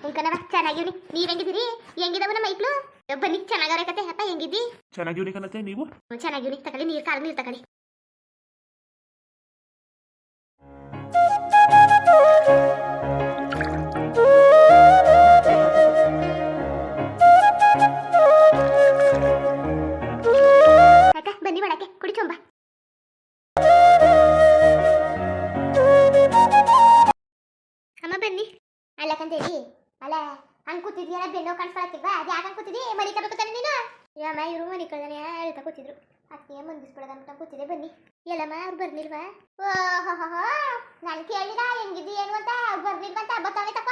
ಹೆಂಗಿದ್ದೀರಕ್ಕ ಚೆನ್ನಾಗಿದ್ದೀರಾ ಉಂಕನವ ಚೆನ್ನಾಗಿವ್ನಿ ನೀವ್ ಹೆಂಗಿದ್ದೀರಿ ಹೆಂಗಿದಾವ ನಮ್ಮ ಮೈಕ್ಳು ಬನ್ನಿ ಚೆನ್ನಾಗವ್ರೆ ಕತೆ ಅಪ್ಪ ಹೆಂಗಿದ್ದಿ ಚೆನ್ನಾಗಿವ್ನಿ ಕಣತೆ ನೀವು ಹ್ಮ್, ಚೆನ್ನಾಗಿವ್ನಿ ತಗೊಳ್ಳಿ ನೀರ್ ಕಾಲ ನೀರ್ ತಗೊಳ್ಳಿ ಅಕ್ಕ ಬನ್ನಿ ಒಳಕ್ಕೆ ಕುಡಿ ಚೊಂಬ ಅಮ್ಮ ಬನ್ನಿ ಅಲ್ಲಕ್ಕಂತೇಳಿ ಅಲ್ಲ, ಹಂಗ್ ಕೂತಿದ್ಯಲ್ಲ, ಬೆನ್ನೋ ಕಾಣಿಸ್ಕೊಳತ್ತಿಲ್ವಾ? ಅದು ಯಾಕೆ ಕೂತಿದ್ದಿ ಮನಿ ತಾನೆ ನೀನು? ಯಮ್ಮ ಇವರು ಮನಿ ಕಳ್ದಾನೆ ಹೇಳ್ತಾ ಕೂತಿದ್ರು. ಅದಕ್ಕೆ ಮಂದಿಸ್ಬಿಡೋದ ಅಂತ ಕೂತಿದೆ ಬನ್ನಿ. ಎಲ್ಲಮ್ಮ, ಅವ್ರು ಬರ್ಲಿಲ್ವಾ? ಓಹೋ ನಾನು ಕೇಳಿದ ಹೆಂಗಿದ್ದಿ, ಏನು ಅಂತ? ಅವ್ರು ಬರ್ಲಿಲ್ವಂತ ಬತ್ತಾವೆ ತಪ್ಪ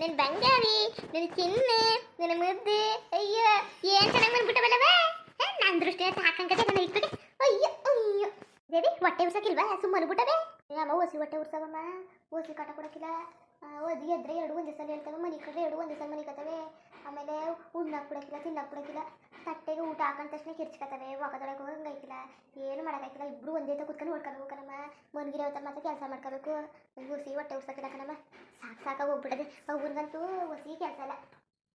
ನಿನ್ ಬಂಗಾರಿ, ನಿನ್ ಚಿನ್ನೆ ನಿನ್ನ ಮುದ್ದು. ಅಯ್ಯೋ, ಏನ್ ಚೆನ್ನಾಗಿ ಬಂದ್ಬಿಟ್ಟವಲ್ಲವೇ? ನನ್ನ ದೃಷ್ಟಿ ಹಾಕಂಕತೆ ನನ್ನ ಇಟ್ಬಿಟ್ಟೆ. ಅಯ್ಯೋ ಅಯ್ಯೋ. ದೇವಿ ಹೊಟ್ಟೆ ಉರ್ಸಕ್ಕಿಲ್ವಾ? ಸುಮ್ಮನೆ ಬಿಟ್ಟವೆ ಅಮ್ಮ, ಓಸಿ ಹೊಟ್ಟೆ ಉರ್ಸವಮ್ಮ. ಓಸಿ ಕಾಟ ಕೊಡಕ್ಕಿಲ್ಲ. ಓದಿ ಎದ್ರೆ ಎರಡು ಒಂದೇ ಸಲ ಹೇಳ್ತವೆ, ಮನೆ ಕಡೆ ಎರಡು ಒಂದೇ ಸಲ ಮನೆ ಕತ್ತವೆ ಆಮೇಲೆ ಉಣ್ಣಕ್ಕೆ ಬಿಡಕ್ಕಿಲ್ಲ ತಿನ್ನಕ್ಕೆ ಬಿಡಕ್ಕಿಲ್ಲ ತಟ್ಟೆಗೆ ಊಟ ಹಾಕೊಂಡ ತಕ್ಷಣ ಕಿರ್ಚ್ಕತ್ತವೆ ಒಗದೊಳಗೆ ಹೋಗಂಗಾಯ್ಕಿಲ್ಲ ಏನು ಮಾಡೋಕ್ಕಾಯ್ತಿಲ್ಲ ಇಬ್ಬರು ಒಂದೇ ತ ಕುತ್ಕೊಂಡು ನೋಡ್ಕೋಬೇಕು ಕಣಮ್ಮ ಮನ್ಗಿರೋ ಹೊತ್ತ ಮತ್ತೆ ಕೆಲಸ ಮಾಡ್ಕೋಬೇಕು. ಓಸಿ ಹೊಟ್ಟೆ ಉರ್ಸಕ್ಕಿಲ್ಲ ಕಣಮ್ಮ. ಸಾಕು ಸಾಕಾಗಿ ಹೋಗ್ಬಿಡದೆ. ಅವ್ರಿಗಂತೂ ಒಸಿ ಕೆಲಸ ಇಲ್ಲ.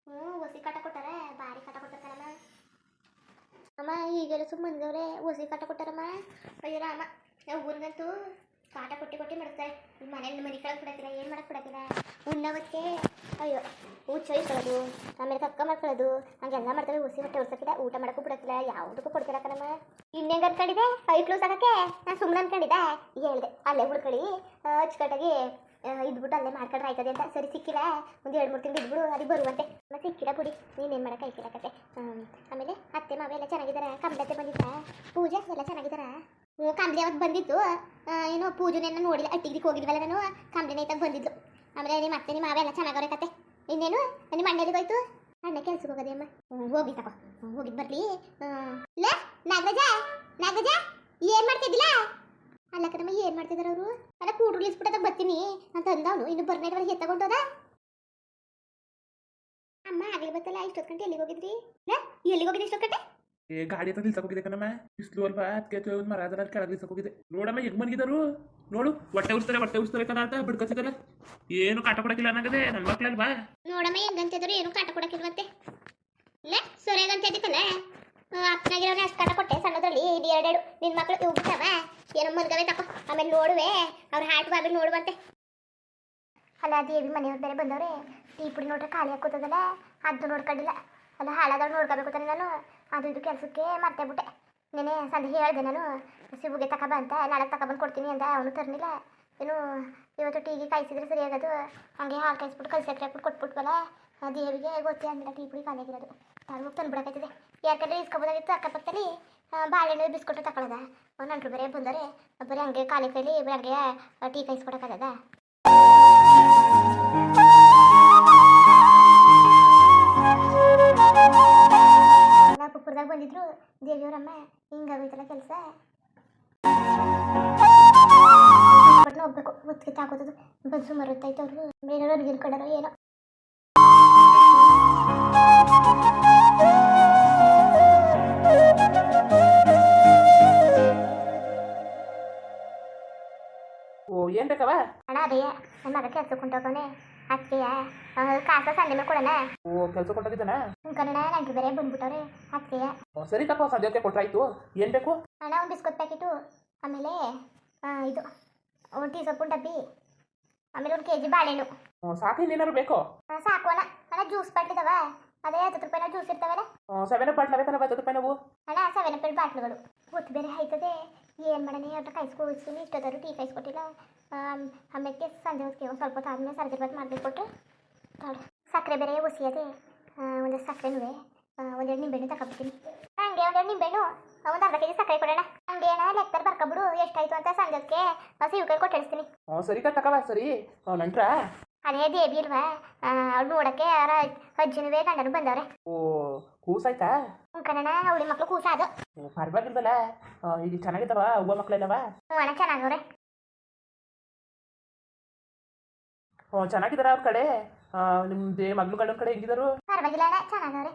ಹ್ಞೂ ಒಸಿ ಕಾಟ ಕೊಟ್ಟಾರೆ, ಭಾರಿ ಕಾಟ ಕಣಮ್ಮ. ಅಮ್ಮ, ಈಗೆಲ್ಲ ಸುಮ್ಮನೆ ಓಸಿ ಕಾಟ ಕೊಟ್ಟಾರಮ್ಮ. ಅಯ್ಯೋ ರಾಮ ಊರಿಗಂತೂ ಕಾಟ ಕೊಟ್ಟಿ ಕೊಟ್ಟಿ ಮಾಡ್ತಾರೆ. ಮನೇಲಿ ಮನೆ ಕಳಕ್ ಬಿಡತ್ತಿರ, ಏನು ಮಾಡಕ್ಕೆ ಕೊಡತ್ತಿಲ್ಲ ಉಣ್ಣವಕ್ಕೆ ಅಯ್ಯೋ ಹುಚ್ಚ ಇಟ್ಕೊಳ್ಳೋದು ಆಮೇಲೆ ತಕ್ಕ ಮಾಡ್ಕೊಳ್ಳೋದು ಹಂಗೆಲ್ಲ ಮಾಡ್ತಾರೆ ಉಸಿ ಹೊಟ್ಟೆ ಉರ್ಸಕ್ಕಿಲ್ಲ ಊಟ ಮಾಡಕ್ಕೂ ಬಿಡತ್ತಿಲ್ಲ, ಯಾವುದಕ್ಕೂ ಕೊಡ್ತಿಲ್ಲ ಕಣಮ್ಮ. ಇನ್ನೆಂಗೆ ಅನ್ಕೊಂಡಿದ್ದೆ ಐಕ್ಳು ನಾನು ಸುಮ್ಮನೆ ಅನ್ಕೊಂಡಿದ್ದೆ. ಹೇಳಿದೆ, ಅಲ್ಲೇ ಹುಡ್ಕೊಳ್ಳಿ ಅಚ್ಚುಕಟ್ಟಾಗಿ ಇದ್ಬಿಟ್ಟು ಅಲ್ಲೇ ಮಾಡ್ಕೊಂಡ್ರೆ ಆಯ್ತದೆ ಅಂತ. ಸರಿ ಸಿಕ್ಕಿಲ್ಲ. ಒಂದು ಎರಡು ಮೂರು ತಿಂಗಳು ಇದ್ಬಿಡು ಅದಕ್ಕೆ ಬರುವಂತೆ. ಮತ್ತೆ ಸಿಕ್ಕಿಲ್ಲ ಬಿಡಿ. ನೀನೇನು ಮಾಡಕ್ಕೆ ಆಯ್ತಿಲ್ಲ ಕತೆ. ಆಮೇಲೆ ಅತ್ತೆ ಮಾವ ಎಲ್ಲ ಚೆನ್ನಾಗಿದ್ದಾರೆ ಕಂಬಳತ್ತೆ ಬಂದಿದ್ದ ಪೂಜೆ ಎಲ್ಲ ಚೆನ್ನಾಗಿದ್ದಾರೆ ಕಂಬಳಿ ಅವತ್ತು ಆ, ಏನೋ ಪೂಜೆನೇನ ನೋಡಿಲ್ಲ. ಅಟ್ಟಿಗೆ ಹೋಗಿದ್ವಲ್ಲ ನಾನು. ಕಂಬಳಿನ ಐತಾಗ ಬಂದಿದ್ದು. ಆಮೇಲೆ ನಿಮ್ಮ ಅತ್ತೆ ನಿಮ್ಮ ಮಾವ ಎಲ್ಲ ಚೆನ್ನಾಗವ್ರೆ ಕತೆ. ಇನ್ನೇನು? ನಿಮ್ಮ ಅಣ್ಣರಿಗೆ ಹೋಯ್ತು? ಅಣ್ಣ ಕೆಲ್ಸಕ್ಕೆ ಹೋಗೋದೇ ಅಮ್ಮ. ಹೋಗಿ ತಗೋ. ಹ್ಞೂ ಹೋಗಿದ್ದು ಬರ್ಲಿ. ಲೇ ನಾಗರಾಜ ನಾಗರಾಜ ಏನು ಮಾಡ್ತಿದ್ದಿಲ್ಲ ಅಲ್ಲ ಕಣಮ್ಮ ಏನು ಮಾಡ್ತಿದಾರ ಅವರು? ಇಳಿಸ್ಬಿಟ್ಟದಾಗ ಬರ್ತೀನಿ ಅಂತ ಅಂದವನು. ಇನ್ನು ಬರ್ನೇ ಇರುವಾಗ ಎತ್ತಗೊಂಡೋದ ಅಮ್ಮ ಆಗಲಿ ಬತ್ತಲ್ಲ ಇಷ್ಟೊತ್ತು ಗಂಟೆ ಎಲ್ಲಿಗೆ ಹೋಗಿದ್ರಿ? ಎಲ್ಲಿಗೆ ಹೋಗಿದ್ರಿ ಇಷ್ಟೊತ್ತು ಗಂಟೆ? ಏ ಗಾಡಿ ಹತ್ರ ನಿಲ್ಸಕ್ ಹೋಗಿದೆ ಕಣಮ್ಮ. ಬಿಸಿಲು ಅಲ್ವಾ? ಅದಕ್ಕೆ ಒಂದು ಮರ ಅದರ ಕೆಳಗೆ ನಿಲ್ಸಕ್ ಹೋಗಿದೆ. ನೋಡಮ್ಮ ಹೆಂಗ್ ಮನ್ಗಿದಾರು ನೋಡು ಹೊಟ್ಟೆ ಉರ್ಸ್ತಾರೆ ಹೊಟ್ಟೆ ಉರ್ಸ್ತಾರೆ ಕಣ ಅಂತ ಏನು ಕಾಟ ಕೊಡಕ್ಕಿಲ್ಲ ಅನ್ನಗದೆ ನನ್ನ ಮಕ್ಳಲ್ವಾ ನೋಡಮ್ಮ ಹೆಂಗಂತಿದ್ರು ಏನು ಕಾಟ ಕೊಡಕ್ಕಿಲ್ವಂತೆ ಇಲ್ಲ ಸೊರೆಗಂತ ಇದ್ದಿತ್ತಲ್ಲ ಅಪ್ಪನಾಗಿರೋನೇ ಅಷ್ಟು ಕಾಟ ಕೊಟ್ಟೆ ಸಣ್ಣದ್ರಲ್ಲಿ ಇದು ಎರಡೆರಡು. ನಿನ್ನ ಮಕ್ಳು ಇವು ಬಿಟ್ಟವ? ಏನೋ ಮಲ್ಗವೆ ತಪ್ಪ. ಆಮೇಲೆ ನೋಡುವೆ. ಅವ್ರ ಹಾಟ್ ಬಾಬಿ ನೋಡುವಂತೆ. ಅಲ್ಲ ದೇವಿ ಮನೆಯವ್ರ ಬೇರೆ ಬಂದವ್ರೆ. ಟೀ ಪುಡಿ ನೋಡ್ರೆ ಖಾಲಿ ಹಾಕೋತದಲ್ಲ ಅದು ನೋಡ್ಕೊಂಡಿಲ್ಲ. ಅಲ್ಲ, ಹಾಳಾದವ್ರು ನೋಡ್ಕೋಬೇಕು ತಾನೆ ನಾನು. ಅದು ಇದು ಕೆಲಸಕ್ಕೆ ಮತ್ತೆ ಬಿಟ್ಟೆ. ನೆನೆ ಸಂಜೆ ಹೇಳಿದೆ ನಾನು ಸಿಬುಗೆ ತಗೊಬ ಅಂತ. ನಾಳೆ ತಗೊಬಂದು ಕೊಡ್ತೀನಿ ಅಂತ ಅವನು ತರಲಿಲ್ಲ. ಏನು, ಇವತ್ತು ಟೀಗೆ ಕಾಯಿಸಿದ್ರೆ ಸರಿಯಾಗದು ಹಂಗೆ ಹಾಲು ಕಾಯಿಸ್ಬಿಟ್ಟು ಕಲ್ಸಿ ಹಾಕಿ ಹಾಕ್ಬಿಟ್ಟು ಕೊಟ್ಬಿಟ್ವಲ್ಲ. ದೇವಿಗೆ ಗೊತ್ತೇ ಅಂದಿಲ್ಲ ಟೀ ಪುಡಿ ಖಾಲಿ ಆಗಿರೋದು. ತಾನು ಹೋಗಿ ತಂದ್ಬಿಡಕೈತಿದೆ ಯಾಕಂದ್ರೆ ಇಸ್ಕೊಬೋದಾಗಿತ್ತು ಅಕ್ಕಪಕ್ಕದಲ್ಲಿ. ಬಾಳೆಹಣ್ಣು ಬಿಸ್ಕೊಟ್ಟು ತಗೊಳ್ಳೋದ ನಂಟ್ರು ಬರೀ ಬಂದರೆ. ಬರೀ ಹಂಗೆ ಕಾಲಿ ಕೈಲಿ ಬರೀ ಹಂಗೆ ಟೀ ಕಾಯಿಸ್ಕೊಡಕ್ಕಾಗದ ಪುಪ್ಪರ್ದಾಗ ಬಂದಿದ್ರು. ದೇವಿಯವರಮ್ಮ ಹಿಂಗಾಗೋಯ್ತಲ್ಲ ಕೆಲಸ. ಹೋಗ್ಬೇಕು ಹೊತ್ತಿಗೆ ತಾಕೋತದು. ಬಂದು ಸುಮಾರು ಹೊತ್ತಾಯ್ತು ಅವರು. ಬೇರೆ ಅಡುಗೆ ಕಡರೋ ಏನೋ. ಓ ಏನ್ ಬೇಕವ ಅಣ್ಣ ಅದೇ. ನನ್ನ ಮಗ ಕೆಲ್ಸಕ್ಕೆ ಹೊಂಟೋಗವನೆ ಕಾಸ ಮೇಲೆ ಕೊಡೋಣ. ಓ ಕೆಲಸ ಕೊಟ್ಟಿದ್ದಾನ ಕನ್ನಡ ನಂಗೆ ಬೇರೆ ಬಂದ್ಬಿಟ್ಟವ್ರೆ ಅದಕ್ಕೆಯ ಸರಿ ತಕೋ ಸದ್ಯಕ್ಕೆ ಕೊಟ್ರಾಯ್ತು. ಏನ್ ಬೇಕು? ಅಣ್ಣ ಒಂದು ಬಿಸ್ಕೊತ್ ಪ್ಯಾಕೆಟು. ಆಮೇಲೆ ಇದು ಒಂದು ಟೀ ಸೊಪ್ಪು ಡಬ್ಬಿ. ಆಮೇಲೆ ಒಂದು ಕೆಜಿ ಬಾಳೆಹಣ್ಣು. ಸಾಕು ಇನ್ನೇನಾದ್ರು ಬೇಕು? ಸಾಕು ಅಣ್ಣ. ಅಣ್ಣ ಜ್ಯೂಸ್ ಬಾಟ್ಲಿದಾವ ಅದೇ ಹತ್ತು ರೂಪಾಯಿನ ಜ್ಯೂಸ್ ಇರ್ತಾವಲ್ಲ. ಸೆವೆನ್ ಅಪ್ ಬಾಟ್ಲ ಬೇಕಲ್ಲ ಹತ್ತು ರೂಪಾಯಿ ನಾವು? ಅಣ್ಣ ಸೆವೆನ್ ಅಪ್ ಬಾಟ್ಲುಗಳು. ಹೊತ್ತು ಬೇರೆ ಆಯ್ತದೆ ಏನು ಮಾಡೋಣ? ಅದ್ರ ಕಾಯಿಸ್ಕೊಳ್ತೀನಿ ಇಷ್ಟೊತ್ತಾದ್ರು ಟೀ ಕಾಯಿಸ್ಕೊಟ್ಟಿಲ್ಲ ಆಮೇಲೆ ಸಂಜೆ ಹೊತ್ತಿಗೆ ಒಂದು ಸ್ವಲ್ಪ ಹೊತ್ತು ಆದಮೇಲೆ ಸರ್ದಿ ಬಾತ್ ಮಾಡಬೇಕು ಕೊಟ್ಟರೆ ತಾಳು. ಸಕ್ಕರೆ ಬೇರೆ ಉಸಿಯದೆ ಒಂದು ಸಕ್ಕರೆನೂ ಒಂದೆರಡು ನಿಂಬೆಹಣ್ಣು ತಗೊಬಿಡ್ತೀನಿ ಹಂಗೆ ಒಂದೆರಡು ನಿಂಬೆಣ್ಣು ಒಂದು ಅರ್ಧ ಕೆಜಿ ಸಕ್ಕರೆ ಕೊಡೋಣ. ಹಂಗೆ ಏನ ಲೆಕ್ಕರ್ ಬರ್ಕೊಬಿಡು ಎಷ್ಟಾಯ್ತು ಅಂತ ಸಂಜೆಗೆ ಸಿವಿಕಾಯಿ ಕೊಟ್ಟಿಳಿಸ್ತೀನಿ ಹ್ಞೂ ಸರಿ ತಕವ ಸರಿ. ನಂಟ್ರ? ಅದೇ ದೇವಿ ಇಲ್ವಾ? ಅವ್ಳು ನೋಡಕ್ಕೆ ಯಾರ ಅಜ್ಜನವೇ ಗಂಡನು ಬಂದವ್ರೆ. ಓ ಕೂಸಾಯ್ತಾ? ಹ್ಞೂ ಕಣಣ್ಣ ಅವಳಿ ಮಕ್ಕಳು ಕೂಸ ಅದು. ಪರವಾಗಿಲ್ವಲ್ಲ ಇದು ಚೆನ್ನಾಗಿದ್ದಾವ ಹೂವ ಮಕ್ಳೆಲ್ಲವ? ಹ್ಞೂ ಅಣ್ಣ ಚೆನ್ನಾಗವ್ರೆ ಚೆನ್ನಾಗಿದ್ದಾರ ಅವ್ರ ಕಡೆ. ನಿಮ್ದೇ ಮಗ್ಳು ಗಂಡನ ಕಡೆ ಹೆಂಗಿದಾರು? ಪರವಾಗಿಲ್ಲ ಅಣ್ಣ ಚೆನ್ನಾಗವ್ರೆ.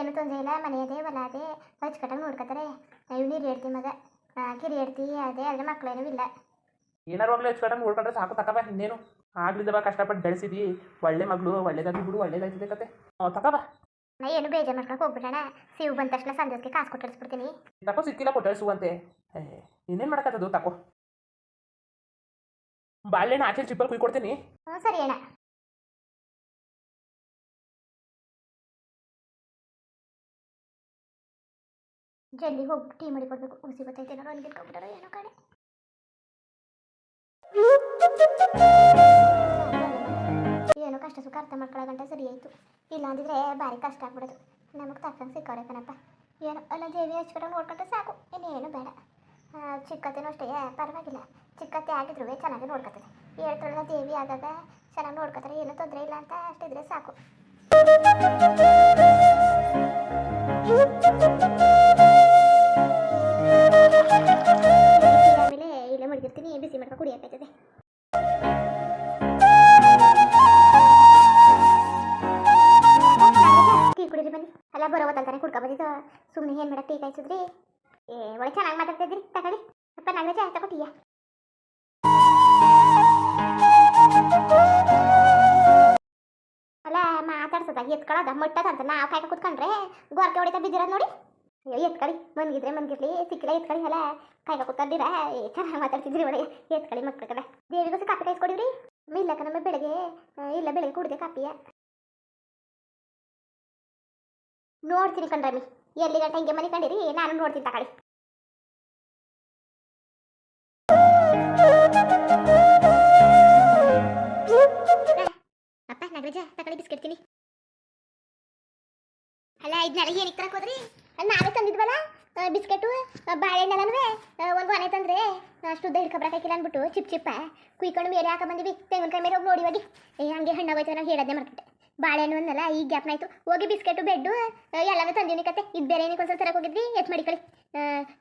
ಏನು ತೊಂದರೆ ಇಲ್ಲ ಮನೆ ಅದೇ ಹೊಲ ಅದೇ ಅಚ್ಚುಕಟ್ಟಾಗಿ ನೋಡ್ಕೊತಾರೆ ಇವ್ ನೀರು ಹೇಳ್ತಿ ಮಗ ಕಿರಿ ಹೇಳ್ತಿ ಅದೇ ಆದರೆ ಮಕ್ಕಳೇನೂ ಇಲ್ಲ. ಏನಾರು ಹೋಗ್ಲಿ ಹೆಚ್ಚು ನೋಡ್ಕೊಂಡ್ರೆ ಸಾಕು ತಕಬ ಇನ್ನೇನು. ಆಗ್ಲಿದ್ದವ ಕಷ್ಟಪಟ್ಟು ಬೆಳೆಸಿದಿ. ಒಳ್ಳೆ ಮಗಳು ಒಳ್ಳೇದಾಗಿ ಬಿಡು ಒಳ್ಳೇದಾಯ್ತದೆ ಕತೆ. ತಕಬ. ನಾ ಏನು ಬೇಜ ಮಾಡ್ಕೊಳಕ್ ಹೋಗ್ಬಿಡೋಣ ಸಿವ್ ಬಂದ ತಕ್ಷಣ ಸಂಜೆಗೆ ಕಾಸು ಕೊಟ್ಟು ಕಳಿಸ್ಬಿಡ್ತೀನಿ ತಕೋ ಸಿಕ್ಕಿಲ್ಲ ಕೊಟ್ಟಳಿಸುವಂತೆ ಇನ್ನೇನು ಮಾಡಕತ್ತದು? ತಕೋ. ಬಾಳೆಹಣ್ಣು ಆಚೆ ಚಿಪ್ಪಲ್ಲಿ ಕುಯ್ಕೊಡ್ತೀನಿ. ಹ್ಞೂ ಸರಿ ಅಣ್ಣ. ಜಲ್ದಿ ಹೋಗಿ, ಟೀ ಮಾಡಿ ಕೊಡ್ಬೇಕು. ಹುಸಿ ಗೊತ್ತೈತೆ ಕಂಪ್ಯೂಟರ್ ಏನೋ ಕಡೆ ಏನೋ ಕಷ್ಟ ಸುಖ ಅರ್ಥ ಮಾಡ್ಕೊಳ್ಳೋ ಗಂಟೆ ಸರಿ ಆಯಿತು. ಇಲ್ಲ ಅಂದಿದ್ರೆ ಭಾರಿ ಕಷ್ಟ ಆಗ್ಬಿಡೋದು. ನಮಗೆ ತಕ್ಕಂಗೆ ಸಿಕ್ಕವ್ರೆ ಕಣಪ್ಪ. ಏನೋ, ಅಲ್ಲ, ದೇವಿ ಹಚ್ಕೊಂಡು ನೋಡ್ಕೊಂಡ್ರೆ ಸಾಕು. ಇನ್ನೇನು ಬೇಡ. ಆ, ಚಿಕ್ಕತ್ತೇನೂ ಅಷ್ಟೇ. ಪರವಾಗಿಲ್ಲ. ಚಿಕ್ಕತೆ ಆಗಿದ್ರು ಚೆನ್ನಾಗಿ ನೋಡ್ಕೊತದೆ. ಹೇಳ್ತಾಳಲ್ಲ ದೇವಿ ಆದಾಗ ಚೆನ್ನಾಗಿ ನೋಡ್ಕೊತಾರೆ. ಏನೂ ತೊಂದರೆ ಇಲ್ಲ ಅಂತ ಅಷ್ಟಿದ್ರೆ ಸಾಕು. ಮಾತಾಡ್ಸದ ಎತ್ಕೊಳ್ಳೋದ ಮಟ್ಟದ ಅಂತ ನಾವು ಕಾಯ್ಕ ಕುತ್ಕೊಂಡ್ರೆ ಗೋರ್ಕೆ ಹೊಡಿತಾ ಬಿದ್ದಿರೋದು ನೋಡಿ. ಅಯ್ಯೋ, ಎತ್ಕಳಿ ಮನ್ಗಿದ್ರೆ ಮನ್ಗಿರ್ಲಿ ಸಿಕ್ಕಿಲ್ಲ ಎತ್ಕೊಳ್ಳಿ ಅಲ್ಲ. ಕಾಯ್ಕ ಕುತ್ಕೊಂಡಿರ? ಚೆನ್ನಾಗಿ ಮಾತಾಡ್ತಿದ್ರಿ ಒಳಗೆ. ಎತ್ಕೊಳ್ಳಿ ಮಕ್ಕಳ ಕಡೆ ದೇವಿಗೂ ಕಾಪಿ ಕಾಯಿಸ್ಕೊಡಿವ್ರಿ ಇಲ್ಲಕ್ಕ, ನಮ್ಮ ಬೆಳಗ್ಗೆ ಇಲ್ಲ, ಬೆಳಗ್ಗೆ ಕುಡಿದೆ ಕಾಪಿಯ ನೋಡ್ತೀನಿ ಕಣ್ರಮ್ಮಿ ಎಲ್ಲಿ ಗಂಟೆ ಹಿಂಗೆ ಮನೆ ಕಂಡಿರಿ ನಾನು ನೋಡ್ತೀನಿ ತಗೊಳ್ಳಿ. ಇದನ್ನೆಲ್ಲ ಏನು ತರಕ್ ಹೋದ್ರಿ ನಾವೇ ತಂದಿದ್ವಲ್ಲ ಬಿಸ್ಕೆಟು ಬಾಳೆಹಣ್ಣೆಲ್ಲನೂ ಒಂದು ಒನೆ ತಂದ್ರೆ ಅಷ್ಟು ಉದ್ದ ಹಿಡ್ಕೊಬರಕ್ಕಾಗಿಲ್ಲ ಅಂದ್ಬಿಟ್ಟು ಚಿಪ್ ಚಿಪ್ಪ ಕುಯ್ಕೊಂಡು ಮೇಲೆ ಹಾಕ ಬಂದಿವಿ. ತೆಂಗಿನಕಾಯಿ ಮೇಲೆ ಹೋಗಿ ನೋಡಿ ಹೋಗಿ. ಏ, ಹಂಗೆ ಹಣ್ಣಾಗೋಯ್ತು ನಾವು ಹೇಳೋದೇ ಮಾಡ್ಬಿಟ್ಟೆ ಬಾಳೆಹಣ್ಣು ಒಂದಲ್ಲ ಈಗ ಗ್ಯಾಪ್ನ ಆಯ್ತು. ಹೋಗಿ ಬಿಸ್ಕೆಟು, ಬೆಡ್ಡು ಎಲ್ಲನೂ ತಂದಿನಿ ಕತೆ. ಇದು ಬೇರೆ ಏನಕ್ಕೆ ಒಂದ್ಸಲ ತರಕ್ಕೆ ಹೋಗಿದ್ವಿ? ಎತ್ ಮಾಡಿಕೊಳ್ಳಿ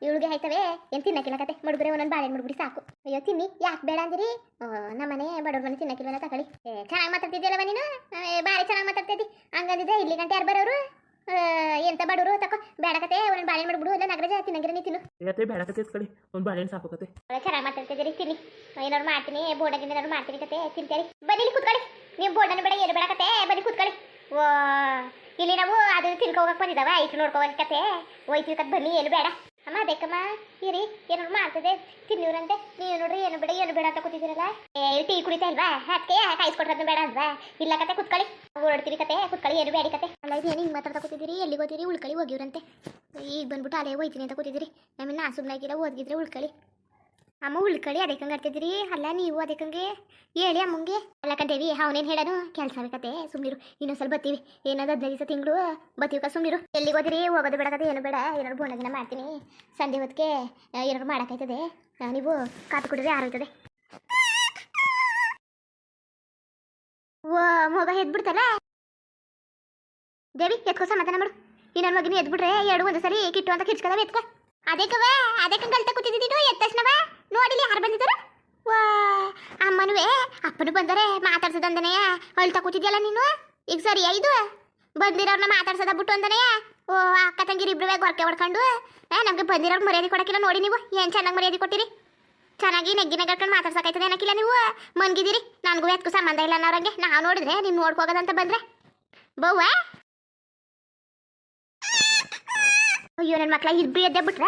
ಇವಳಿಗೆ ಆಯ್ತವೆ, ಏನು ತಿನ್ನಕ್ಕಿಲ್ಲ ಕತೆ. ಮಡುಗ್ರೆ ಒಂದೊಂದು ಬಾಳೆಹಣ್ಣು ಮುಡ್ಬಿಡಿ ಸಾಕು. ಅಯ್ಯೋ, ತಿನ್ನಿ. ಯಾಕೆ ಬೇಡ ಅಂದಿರಿ? ನಮ್ಮ ಮನೆ ಬಡವ್ರ ಮನೆ ತಿನ್ನಕ್ಕಿಲ್ವಲ್ಲ ತಗೊಳ್ಳಿ. ಚೆನ್ನಾಗಿ ಮಾತಾಡ್ತಿದ್ಯಲ್ಲವ ನೀನು? ಬಾಳೆ ಚೆನ್ನಾಗಿ ಮಾತಾಡ್ತಿದ್ದಿ. ಹಂಗಂದಿದ್ರೆ ಇಲ್ಲಿ ಗಂಟೆ ಯಾರು ಬರೋರು? ಎಂತ ಬಡವರು ತಕೋ. ಬೇಡ ಕತೆ ಒಂದೊಂದು ಬಾಳೆಹಣ್ಣು ಮಾಡ್ಬಿಡು ಇಲ್ಲ ನಗರಜ ತಿನ್ನಂಗಿರ ನೀ ತಿನ್ನು. ಇವತ್ತೇ ಬೇಡ ಕತೆ ಎತ್ಕೊಳ್ಳಿ. ಒಂದು ಬಾಳೆಹಣ್ಣು ಸಾಕು ಕತೆ ಒಳ್ಳೆ ಚೆನ್ನಾಗಿ ಮಾತಾಡ್ತಿದ್ದೀರಿ ತಿನ್ನಿ. ಏನಾದ್ರು ಮಾಡ್ತೀನಿ ಬೋರ್ಡಾಗಿಂದ ಏನಾದ್ರು ಮಾಡ್ತೀನಿ ಕತೆ ತಿಂತೀರಿ ಬನ್ನಿ ಕೂತ್ಕೊಳ್ಳಿ. ನೀವು ಬೋರ್ಡನ್ನು ಬೇಡ ಏನು ಬೇಡ ಕತೆ ಬನ್ನಿ ಕೂತ್ಕೊಳ್ಳಿ. ಓ ಇಲ್ಲಿ ನಾವು ಅದು ತಿನ್ಕೊ ಹೋಗಕ್ಕೆ ಬಂದಿದ್ದಾವ ಐತಿ ನೋಡ್ಕೊ ಹೋಗಕ್ಕೆ ಕತೆ. ಹೋಯ್ತೀವಿ ಕತೆ ಬನ್ನಿ ಏನು ಬೇಡ. ಅಮ್ಮ ಬೇಕಮ್ಮ, ಇರಿ ಏನಾರು ಮಾಡ್ತದೆ ತಿನ್ನಿವ್ರಂತೆ ನೀವು ನೋಡ್ರಿ, ಏನು ಬೇಡ ಏನು ಬೇಡ ಅಂತ ಕೂತಿದ್ದೀರಲ್ಲ. ಏ ಟೀ ಕುಡಿತಾ ಇಲ್ವಾ? ಅದಕ್ಕೆ ಕಾಯಿಸ್ಕೊಟ್ರದ್ದು ಬೇಡ ಅಲ್ವಾ? ಇಲ್ಲ ಕತೆ, ಕುತ್ಕೊಳ್ಳಿ. ಓಡಾಡ್ತೀರಿ ಕತೆ, ಕುತ್ಕೊಳ್ಳಿ, ಏನು ಬೇಡಿ ಕತೆ. ಅಲ್ಲ ಇದು ಏನು ಹಿಂಗೆ ಮಾತಾಡ್ತಾ ಕೂತಿದ್ದೀರಿ, ಎಲ್ಲಿಗೆ ಹೋಗ್ತೀರಿ? ಉಳ್ಕಳಿ ಹೋಗಿವ್ರಂತೆ. ಈಗ ಬಂದ್ಬಿಟ್ಟು ಅಲ್ಲೇ ಹೋಯ್ತೀನಿ ಅಂತ ಕೂತಿದ್ದೀರಿ. ನಮ್ಮನ್ನ ಸುಮ್ಮನಾಗಿಲ್ಲ ಓದ್ಗಿದ್ರೆ ಉಳ್ಕೊಳ್ಳಿ ಅಮ್ಮ ಉಳ್ಕಡೆ ಅದಕ್ಕೆ ಆಡ್ತಿದ್ರಿ? ಅಲ್ಲ ನೀವು ಅದಕ್ಕಂಗೆ ಹೇಳಿ ಅಮ್ಮಂಗೆ. ಎಲ್ಲ ಕಂತೇವಿ ಅವನೇನು ಹೇಳೋನು? ಕೆಲಸ ಬೇಕತೆ ಸುಮ್ಮನಿರು ಇನ್ನೊಂದ್ಸಲ ಬತ್ತೀವಿ. ಏನಾದ್ರು ಹದಿನೈದು ದಿವಸ ತಿಂಗಳು ಬತ್ತೀವಿ ಸುಮ್ಮನಿರು ಎಲ್ಲಿಗೆ ಹೋದ್ರಿ? ಹೋಗೋದು ಬೇಡಕತೆ ಏನು ಬೇಡ. ಏನಾದ್ರು ಬೋಣಗಿನ ಮಾಡ್ತೀನಿ. ಸಂಜೆ ಹೊತ್ತಿಗೆ ಏನಾದ್ರು ಮಾಡೋಕ್ಕಾಯ್ತದೆ. ನೀವು ಕಾತು ಕುಡಿದ್ರೆ ಆರೋಗ್ತದೆ ಮಗ ಎದ್ಬಿಡ್ತಲ್ಲ? ದೇವಿ ಎತ್ಕೋ ಸಮಾಧಾನ ಮಾಡು. ಇನ್ನೊಂದು ಮಗಿನ ಎದ್ಬಿಟ್ರೆ ಎರಡು ಒಂದು ಸರಿ ಕಿಟ್ಟು ಅಂತ ಕಿರ್ಚ್ಕದವ ಎತ್ಕ. ಅದಕ್ಕವ ಅದಕ್ಕೆ ಗಲ್ತ ಕೂತಿದ್ದು ಎದ್ದ ತಕ್ಷಣವ? ನೋಡಿಲಿ ಯಾರು ಬಂದಿದ್ದಾರೆ? ವಾ, ಅಮ್ಮನುವೆ, ಅಪ್ಪನು ಬಂದರೆ ಮಾತಾಡ್ಸದಂದನೆಯ? ಅಳ್ತಾ ಕೂತಿದ್ಯಲ್ಲ ನೀನು? ಈಗ ಸರಿ ಇದು? ಬಂದಿರೋರ್ನ ಮಾತಾಡ್ಸದ ಬಿಟ್ಟು ಅಂದನೆಯ? ಓ, ಅಕ್ಕ ತಂಗಿರಿ ಇಬ್ರು ಗೊರಕೆ ಹೊಡ್ಕೊಂಡು? ನಮಗೆ ಬಂದಿರೋರು ಮರ್ಯಾದೆ ಕೊಡಕ್ಕಿಲ್ಲ ನೋಡಿ ನೀವು. ಏನು ಚೆನ್ನಾಗಿ ಮರ್ಯಾದೆ ಕೊಟ್ಟಿರಿ? ಚೆನ್ನಾಗಿ ನೆಗ್ಗಿನ ಗಟ್ಕೊಂಡು ಮಾತಾಡ್ಸೋಕಾಯ್ತದೆ ಏನಕ್ಕಿಲ್ಲ ನೀವು? ಮನ್ಗಿದ್ದೀರಿ ನನಗೂ ಎತ್ಕು ಸಂಬಂಧ ಇಲ್ಲ ಅನ್ನೋರಂಗೆ. ನಾವು ನೋಡಿದ್ರೆ ನೀವು ನೋಡ್ಕೋಗೋದಂತ ಬಂದ್ರೆ. ಬೌವ ಅಯ್ಯೋ ನನ್ನ ಮಕ್ಳ ಇಬ್ರು ಎದ್ದೆ ಬಿಟ್ರ?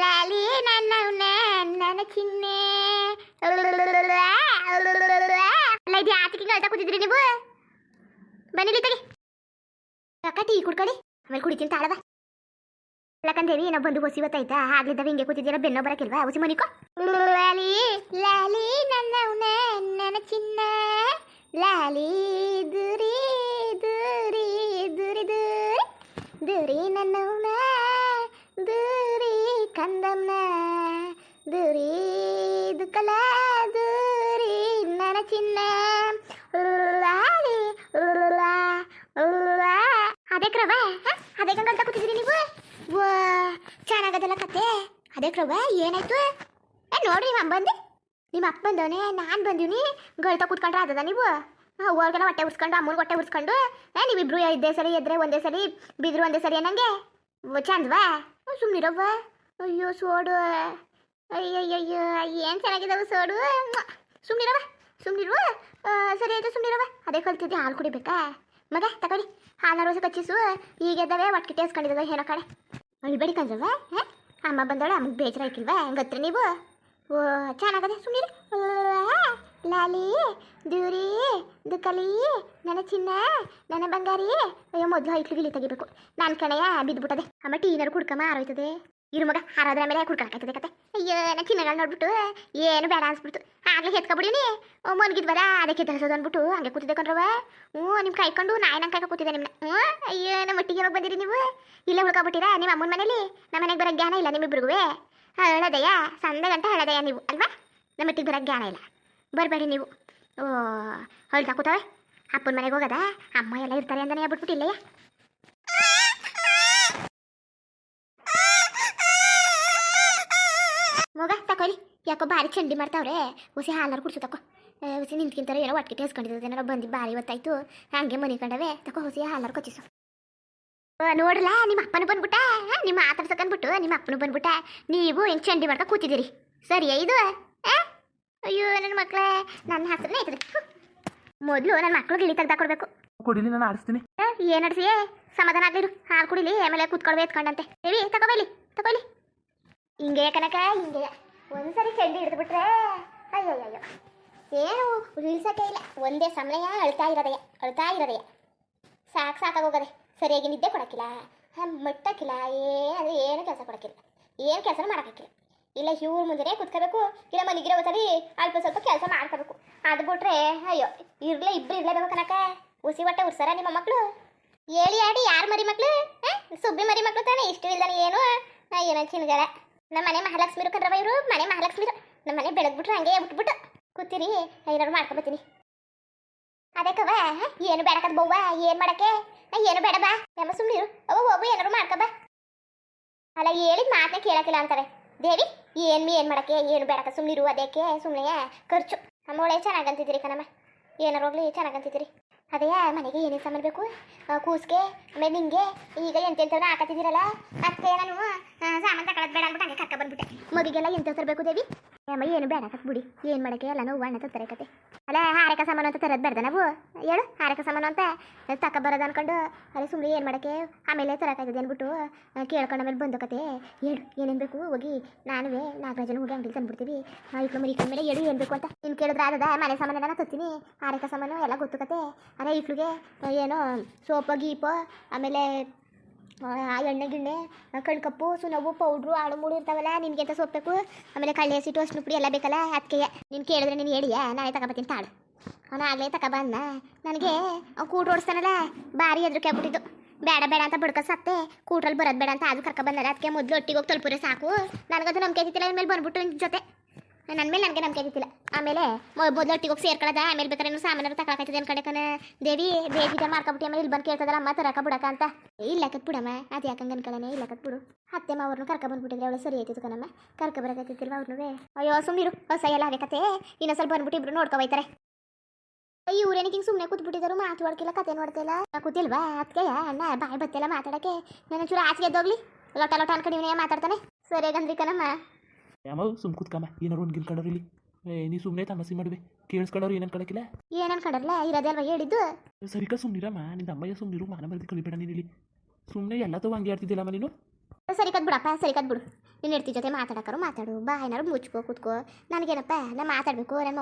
ಲಾಲಿ ನನ್ನ ನನ್ನ ಚಿನ್ನೆ ಅಲ್ಲ, ಇದು ಯಾತಕ್ಕೆ ಹೇಳ್ತಾ ಕೂತಿದ್ರಿ ನೀವು? ಬನ್ನಿಲಿ ತಗಿ ಅಕ್ಕ, ಟೀ ಕುಡ್ಕೊಳ್ಳಿ. ಆಮೇಲೆ ಕುಡಿತೀನಿ ತಾಳದ ಲಕ್ಕಂದೇವಿ ಏನೋ ಬಂದು ಹೊಸಿ ಇವತ್ತಾಯ್ತಾ ಆಗ್ಲಿದ್ದಾವೆ, ಹಿಂಗೆ ಕೂತಿದ್ದೀರ? ಬೆನ್ನೋ ಬರಕಿಲ್ವಾ ಹೊಸಿ ಮನಿಕೋ. ಲಾಲಿ ಲಾಲಿ ನನ್ನ ನನ್ನ ಚಿನ್ನ ಲಾಲಿ, ದುರಿ ದುರಿ ದುರಿ ದುರಿ. ದೂರಿ ನನ್ನ ದೂರಿ. ಕಂದಮ್ನ ದೂರಿ ದುಃಖಲ ದೂರಿ ನನ್ನ ಚಿನ್ನ ಅದೇ ಕ್ರವ ಅದೇ ಗಂಗಂತ ಕೂತಿದ್ದೀರಿ ನೀವು ಚೆನ್ನಾಗದಲ್ಲ ಕತೆ ಅದೇ ಕ್ರವ ಏನಾಯ್ತು ಏ ನೋಡ್ರಿ ನಿಮ್ಮ ಬಂದು ನಿಮ್ಮ ಅಪ್ಪ ಬಂದವನೇ ನಾನು ಬಂದೀನಿ ಗಳ್ತಾ ಕೂತ್ಕೊಂಡ್ರೆ ಅದದ ನೀವು ಅವ್ರಿಗೆಲ್ಲ ಹೊಟ್ಟೆ ಉರ್ಸ್ಕೊಂಡು ಅಮ್ಮನ ಹೊಟ್ಟೆ ಉರ್ಸ್ಕೊಂಡು ಏ ನೀವಿಬ್ರು ಇದ್ದೇ ಸರಿ ಎದ್ರೆ ಒಂದೇ ಸರಿ ಬಿದ್ರು ಒಂದೇ ಸರಿ ಅನ್ನಂಗೆ ಚಂದ್ವಾ ಸುಮ್ಮನಿರವ್ವ ಅಯ್ಯೋ, ಸೋಡು. ಅಯ್ಯಯ್ಯಯ್ಯೋ, ಏನು ಚೆನ್ನಾಗಿದ್ದಾವೆ ಸೋಡು? ಸುಮ್ಮನಿರವ ಸುಮ್ಮನಿರುವ ಸರಿ ಆಯ್ತು ಸುಮ್ಮನಿರವ ಅದೇ ಕಲ್ತಿದ್ದೆ, ಹಾಲು ಕುಡಿಬೇಕಾ? ಮಗ, ತಗೊಳ್ಳಿ. ಹಾಲು ರೋಸ ಕಚ್ಚಿಸು. ಈಗೆದ್ದಾವೆ ಒಟ್ಟಿಗೆ ಟೇಸ್ಕೊಂಡಿದ್ದಾವೆ ಏನೋ ಕಡೆ ಅಳ್ಬೇಡಿ ಕಂದ್ರವ ಅಮ್ಮ ಬಂದವಳೆ, ಅಮ್ಮಗೆ ಬೇಜಾರ ಆಯ್ಕಿಲ್ವಾ? ಹಂಗತ್ರ ನೀವು? ಓ, ಚೆನ್ನಾಗದೆ ಸುಮ್ಮನಿರಿ ಲಾಲಿ, ದೂರಿ, ದುಕಲಿ, ನನ್ನ ಚಿನ್ನ, ನನ್ನ ಬಂಗಾರಿ. ಅಯ್ಯೋ, ಮೊದಲು ಹೈಕ್ಲು ಗಿಲಿ ತೆಗಿಬೇಕು. ನಾನು ಕಣೆಯ, ಬಿದ್ದುಬಿಟ್ಟದೆ. ಅಮ್ಮ ಟೀನರು ಕುಡ್ಕಮ್ಮ, ಆರೋಯ್ತದೆ. ಇರು ಮಗ ಹಾರಾದ್ರ ಮೇಲೆ ಕುಡ್ಕೊಳಕೈತದೆ ಕತೆ? ಅಯ್ಯೋ, ನನ್ನ ಚಿನ್ನಗಳು ನೋಡ್ಬಿಟ್ಟು, ಏನು ಬೇಡ ಅನ್ಸ್ಬಿಡ್ತು. ಆಗ್ಲೇ ಹೆತ್ಕೊಬಿಡೀನಿ ಬರ ಅದಕ್ಕೆ ತರಿಸೋದು ಅಂದ್ಬಿಟ್ಟು ಹಂಗೆ ಕೂತಿದ್ದೆ ಕಣ್ರವ ಹ್ಞೂ ನಿಮ್ಮ ಕಾಯ್ಕೊಂಡು ನಾಯಿ ನಂಗೆ ಕಾಯ್ಕೊಂಡು ಕೂತಿದ್ದೆ ನಿಮ್ಮನ್ನ ಹ್ಞೂ, ಅಯ್ಯೋ, ನಮ್ಮ ಒಟ್ಟಿಗೆ ಬಂದಿರಿ ನೀವು? ಇಲ್ಲೇ ಉಳ್ಕೊಬಿಟ್ಟಿರಾ, ನಿಮ್ಮ ಅಮ್ಮನ ಮನೇಲಿ? ನಮ್ಮ ಮನೆಗೆ ಬರೋ ಜ್ಞಾನ ಇಲ್ಲ ನಿಮ್ಮಿಬ್ರಿಗೂ ಹಳದಯ್ಯ ಸಂದ ಗಂಟೆ ಹಳದಯ್ಯ ನೀವು, ಅಲ್ವಾ? ನಮ್ಮ ಒಟ್ಟಿಗೆ ಬರೋ ಜ್ಞಾನ ಇಲ್ಲ. ಬರಬೇಡಿ ನೀವು. ಓ, ಹೊಳ್ತಾ ಕೂತವೆ? ಅಪ್ಪನ ಮನೆಗೆ ಹೋಗದ? ಅಮ್ಮ ಎಲ್ಲ ಇರ್ತಾರೆ ಅಂತಾನೆ ಹೇಳ್ಬಿಟ್ಬಿಟ್ಟು ಯಾಕೋ ಭಾರಿ ಚಂಡಿ ಮಾಡ್ತಾವ್ರೆ. ಹುಸಿ ಹಾಲಾರು ಕುಡ್ಸು ತಕೋ. ಹುಸಿ ನಿಂತ್ಕಿಂತಾರೆ ಏನೋ ಒಟ್ಟಿಗೆ ಟೇಸ್ಕೊಂಡಿರ್ತದೆ ಏನಾರ ಬಂದು ಭಾರಿ ಹೊತ್ತಾಯ್ತು ಹಂಗೆ ಮನೆ ಕಂಡವೆ. ತಕೋ ಹುಸಿ ಹಾಲಾರು ಕೊಚ್ಚಿಸು. ಓ ನೋಡ್ರಲ್ಲ ನಿಮ್ಮ ಅಪ್ಪನ ಬಂದ್ಬಿಟ್ಟ. ನಿಮ್ಮ ಮಾತಾಡ್ಸಕಂದ್ಬಿಟ್ಟು ನಿಮ್ಮ ಅಪ್ಪನ ಬಂದ್ಬಿಟ್ಟ. ನೀವು ಹೆಂಗ್ ಚಂಡಿ ಮಾಡ್ಕೊ ಕೂತಿದ್ದೀರಿ? ಸರಿಯಾ ಇದು? ಅಯ್ಯೋ ನನ್ನ ಮಕ್ಕಳೇ ನನ್ನ ಹೆಸರೇ ಐತದೆ ಮೊದಲು ನನ್ನ ಮಕ್ಕಳು ಗಿಳಿ ತೆಗ್ದಾ ಕೊಡ್ಬೇಕು ಕೊಡಿಲಿ ನಾನು ಆಡಿಸ್ತೀನಿ. ಏನು ನಡ್ಸಿ ಸಮಾಧಾನ ಆಗ್ಲಿರು ಹಾಲು ಕುಡಿಲಿ ಆಮೇಲೆ ಕೂತ್ಕೊಳ್ಬೇಕು ಎತ್ಕೊಂಡಂತೆ. ದೇವಿ ತಗೋಬೈಲಿ ತಗೋಲಿ ಹಿಂಗೆ ಕನಕ ಹಿಂಗೆ. ಒಂದ್ಸರಿ ಚೆಂಡಿ ಅಯ್ಯೋ ಅಯ್ಯೋ ಏನು ಇಳಿಸಕ್ಕೆ ಇಲ್ಲ. ಒಂದೇ ಸಮಯ ಅಳ್ತಾ ಇರೋದಯ್ಯ ಅಳ್ತಾ ಇರೋದಯ್ಯ ಸಾಕು ಸಾಕಾಗೋಗದೆ ಸರಿಯಾಗಿ ನಿದ್ದೆ ಕೊಡೋಕ್ಕಿಲ್ಲ ಮಟ್ಟಕ್ಕಿಲ್ಲ ಏನಾದ್ರೆ ಏನು ಕೆಲಸ ಕೊಡೋಕ್ಕಿಲ್ಲ. ಏನು ಕೆಲಸ ಮಾಡೋಕ್ಕಿಲ್ಲ. ಇಲ್ಲ, ಇವ್ರ ಮುಂದೆ ಕುತ್ಕೋಬೇಕು. ಇಲ್ಲ ಮನೆಗಿರೋ ಸರಿ ಅಲ್ಪ ಸ್ವಲ್ಪ ಕೆಲಸ ಮಾಡ್ಕೋಬೇಕು. ಅದು ಬಿಟ್ರೆ, ಅಯ್ಯೋ, ಇರ್ಲೇ ಇರಲೇ ಬೇಕು ಕನಕ ಉಸಿ ಹೊಟ್ಟೆ ಉರ್ಸಾರ ನಿಮ್ಮ ಮಕ್ಕಳು ಹೇಳಿ ಆಡಿ ಯಾರು ಮರಿ ಮಕ್ಕಳು? ಸುಬ್ಬಿ ಮರಿ ಮಕ್ಕಳು ತಾನೆ. ಇಷ್ಟು ಇಲ್ದಾನೆ ಏನು? ಏನೋ ಚಿನ್ಗಳ ನಮ್ಮ ಮನೆ ಮಹಾಲಕ್ಷ್ಮಿ ಕಣ್ರವ ಇವರು, ಮನೆ ಮಹಾಲಕ್ಷ್ಮಿ ನಮ್ಮ ಮನೆ ಬೆಳಗ್ಬಿಟ್ರು, ಹಂಗೆ ಬಿಟ್ಬಿಟ್ಟು ಕೂತೀರಿ, ಏನಾರು ಮಾಡ್ಕೊಬತ್ತೀನಿ. ಅದಕ್ಕವ ಏನು ಬೇಡಕದ ಬವ್ವ ಏನು ಮಾಡಕ್ಕೆ? ಏನು ಬೇಡ ಬಾ, ನಮ್ಮ ಸುಮ್ಮನಿರು ಅವ ಹೋಗು, ಏನಾರು ಮಾಡ್ಕೊಬ ಅಲ್ಲ, ಹೇಳಿದ ಮಾತನ್ನ ಕೇಳಕ್ಕಿಲ್ಲ ಅಂತಾರೆ. ದೇವಿ, ಏನು ಏನು ಮಾಡಕ್ಕೆ? ಏನು ಬೇಡಕ ಸುಮ್ಮನಿರು ಅದಕ್ಕೆ ಸುಮ್ಮನೆ ಖರ್ಚು. ಒಳ್ಳೆ ಚೆನ್ನಾಗಂತಿದ್ದೀರಿ ಕಣಮ್ಮ. ಏನಾರು ಹೋಗ್ಲಿ, ಚೆನ್ನಾಗಂತಿದ್ದೀರಿ. ಅದೇ, ಮನೆಗೆ ಏನೇನು ಸಾಮಾನು ಬೇಕು? ಕೂಸ್ಗೆ ಆಮೇಲೆ ನಿಂಗೆ ಈಗ ಎಂತೆಂಥವ್ನ ಹಾಕತ್ತಿದ್ದೀರಲ್ಲ ಅದಕ್ಕೆ ನಾನು ಸಾಮಾನು ತಗೊಳದ್ ಬೇಡ ಅಂದ್ಬಿಟ್ಟು ಹಂಗೆ ಕರ್ಕ ಬಂದ್ಬಿಟ್ಟೆ. ಮಗಿಗೆಲ್ಲ ಎಂತ ತರಬೇಕು ದೇವಿ? ಅಮ್ಮ, ಏನು ಬೇಡ ಬಿಡಿ. ಏನು ಮಾಡಕ್ಕೆ? ಎಲ್ಲ ನೋವು, ಅಣ್ಣ ತರ ಕತೆ. ಅಲ್ಲ, ಹಾರಕ ಸಾಮಾನು ಅಂತ ತರೋದು ಬೇಡ ನಾವು? ಹೇಳು, ಹಾರಕ ಸಾಮಾನು ಅಂತ. ತಕ್ಕ ಬರೋದು ಅನ್ಕೊಂಡು ಅಲ್ಲಿ ಸುಮ್ಮನೆ ಏನು ಮಾಡಕ್ಕೆ? ಆಮೇಲೆ ತರಕಾಯ್ತದೆ ಅಂದ್ಬಿಟ್ಟು ಕೇಳ್ಕೊಂಡು ಆಮೇಲೆ ಬಂದು ಕತೆ. ಹೇಳು, ಏನೇನು ಬೇಕು? ಹೋಗಿ, ನಾನುವೇ ನಾಗರಾಜನ ಹೋಗಿ ಅಂಗಡಿಗೆ ತಂದ್ಬಿಡ್ತೀವಿ. ಇಟ್ಲು ಮರಿ ಮೇಲೆ ಹೇಳು, ಏನು ಬೇಕು ಅಂತ. ನೀನು ಕೇಳಿದ್ರೆ ಮನೆ ಸಾಮಾನು ಎಲ್ಲ ತತ್ತೀನಿ ಹಾರಕ ಸಾಮಾನು, ಎಲ್ಲ ಗೊತ್ತು ಕತೆ. ಅದೇ ಇಟ್ಲಿಗೆ ಏನೋ, ಸೋಪ, ಗೀಪ, ಆಮೇಲೆ ಆ ಎಣ್ಣೆ ಗಿಣ್ಣೆ ಕಣ್ಕಪ್ಪು ಸುನವು ಪೌಡ್ರು ಆಡು ಮೂಡು ಇರ್ತಾವಲ್ಲ, ನಿನ್ಗೆ ಅಂತ ಸೋಪ್ಬೇಕು ಆಮೇಲೆ ಕಳ್ಳೆ ಸಿಟ್ಟು ಅಷ್ಟು ಪುಡಿ ಎಲ್ಲ ಬೇಕಲ್ಲ ಅದಕ್ಕೆ ನೀನು ಕೇಳಿದ್ರೆ ನೀನು ಹೇಳಿಯಾ? ನಾಳೆ ತಗೊಬತ್ತೀನಿ ತಾಳು. ಅವನು ಆಗಲೇ ತಗೊಬಂದ ನನಗೆ ಅವ್ನು ಕೂಟ್ ಓಡಿಸ್ತಾನಲ್ಲ, ಭಾರಿ ಎದ್ರಿಕೆ ಆಗ್ಬಿಟ್ಟಿದ್ದು ಬೇಡ ಬೇಡ ಅಂತ ಬಡ್ಕ ಸತ್ತೆ ಕೂಟ್ರಲ್ಲಿ ಬರೋದು ಬೇಡ ಅಂತ ಅದು ಕರ್ಕ ಬಂದಲ್ಲ ಅದಕ್ಕೆ ಮೊದಲು ಒಟ್ಟಿಗೆ ಹೋಗಿ ತಲುಪುರೆ ಸಾಕು. ನನಗದು ನಂಬಿಕೆ ಇದ್ದಿಲ್ಲ ಮೇಲೆ ಬಂದ್ಬಿಟ್ಟು ನಿನ್ ಜೊತೆ. ನನ್ನ ಮೇಲೆ ನನಗೆ ನಂಬಿಕೆ ಐತಿಲ್ಲ ಆಮೇಲೆ ಮೊದಲು ಒಟ್ಟಿಗೆ ಹೋಗಿ ಸೇರ್ಕೊಳ್ಳೋದ ಆಮೇಲೆ ಬೇಕಾದ್ರೆ ನೀವು ಸಾಮಾನು ತಗೊಳಕೈತದೆ ಅನ್ಕಡೆ ಕಣ ದೇವಿ ಬೇಜಿದ ಮಾಡ್ಕೊಬಿಟ್ಟು ಆಮೇಲೆ ಇಲ್ಲಿ ಬಂದು ಕೇಳ್ತದಲ್ಲ, ಅಮ್ಮ ತರಕ ಬಿಡಕ ಅಂತ. ಇಲ್ಲ ಕತ್ ಬಿಡಮ್ಮ, ಅದು ಯಾಕಂಗೆ ಅನ್ಕೊಳ್ಳನೆ ಇಲ್ಲ ಕತ್ ಬಿಡು. ಅತ್ತೆ ಅವ್ರನ್ನ ಕರ್ಕ ಬಂದ್ಬಿಟ್ಟಿದ್ರೆ ಅವಳು ಸರಿ ಆಯ್ತಿತ್ತು ಕಣಮ್ಮ. ಕರ್ಕ ಬರಕತ್ತಿಲ್ವ ಅವ್ರನ್ನೂ ಅಯ್ಯೋ ಸುಮ್ಮನಿರು ಹೊಸ ಎಲ್ಲ ಆಗತ್ತೆ ಇನ್ನೊಂದು ಸ್ವಲ್ಪ ಬಂದ್ಬಿಟ್ಟು ಇಬ್ರು ನೋಡ್ಕೊ ಹೋಯ್ತಾರೆ ಇವ್ರೇನಿಗೆ ಹಿಂಗೆ ಸುಮ್ಮನೆ ಕೂತ್ಬಿಟ್ಟಿದ್ದಾರೆ ಮಾತಾಡ್ಕಿಲ್ಲ ಕತೆ ನೋಡ್ತಿಲ್ಲ. ಕೂತಿಲ್ವಾ ಅದಕ್ಕೆ ಅಣ್ಣ, ಬಾಯಿ ಬತ್ತೆಲ್ಲ ಮಾತಾಡಕ್ಕೆ. ನನ್ನ ಚೂರು ಆಚೆಗೆ ಎದ್ದೋಗ್ಲಿ. ಲೊಟ ಲೊಟ ಅನ್ಕೊಂಡು ಇವನೇ ಮಾತಾಡ್ತಾನೆ. ಸರಿಯಾಗಂದ್ರಿ ಕಣಮ್ಮ. ಯಾಮ ಸುಮ್ ಕೂತ್ಕಮ್ಮ ಏನಾರು ಒಂದು ಗಿಲ್ಕೊಂಡವ್ರು ಇಲ್ಲಿ ಏ ನೀ ಸುಮ್ನೆ ತಮಸಿ ಮಾಡುವೆ ಕೇಳಿಸ್ಕೊಂಡವ್ರು ಏನು ಅನ್ಕೊಳಕಿಲ್ಲ ಏನ್ ಅನ್ಕೊಂಡಲ್ಲ ಇರೋದಲ್ವ ಹೇಳಿದ್ದು? ಸರಿಕ ಸುಮ್ಮನಿರಮ್ಮ ನಿನ್ನ ಅಮ್ಮಯ್ಯ ಸುಮ್ಮನಿರು ಮಾನ ಮರದಿ ಕಳಿಬೇಡ ನೀನು ಇಲ್ಲಿ. ಸುಮ್ನೆ ಎಲ್ಲ ತೋ ಹಂಗೆ ಆಡ್ತಿದ್ದಿಲ್ಲಮ್ಮ ನೀನು? ಸರಿ ಕದ್ ಬಿಡಪ್ಪ ಸರಿ ಕದ್ ಬಿಡು. ನಿನ್ನ ಹೆಡ್ತಿ ಜೊತೆ ಮಾತಾಡಕ್ಕಾರು ಮಾತಾಡು. ಬಾ ಏನಾರು ಮುಚ್ಕೋ ಕೂತ್ಕೋ. ನನಗೇನಪ್ಪ ನಾ ಮಾತಾಡ್ಬೇಕು ನನ್ನ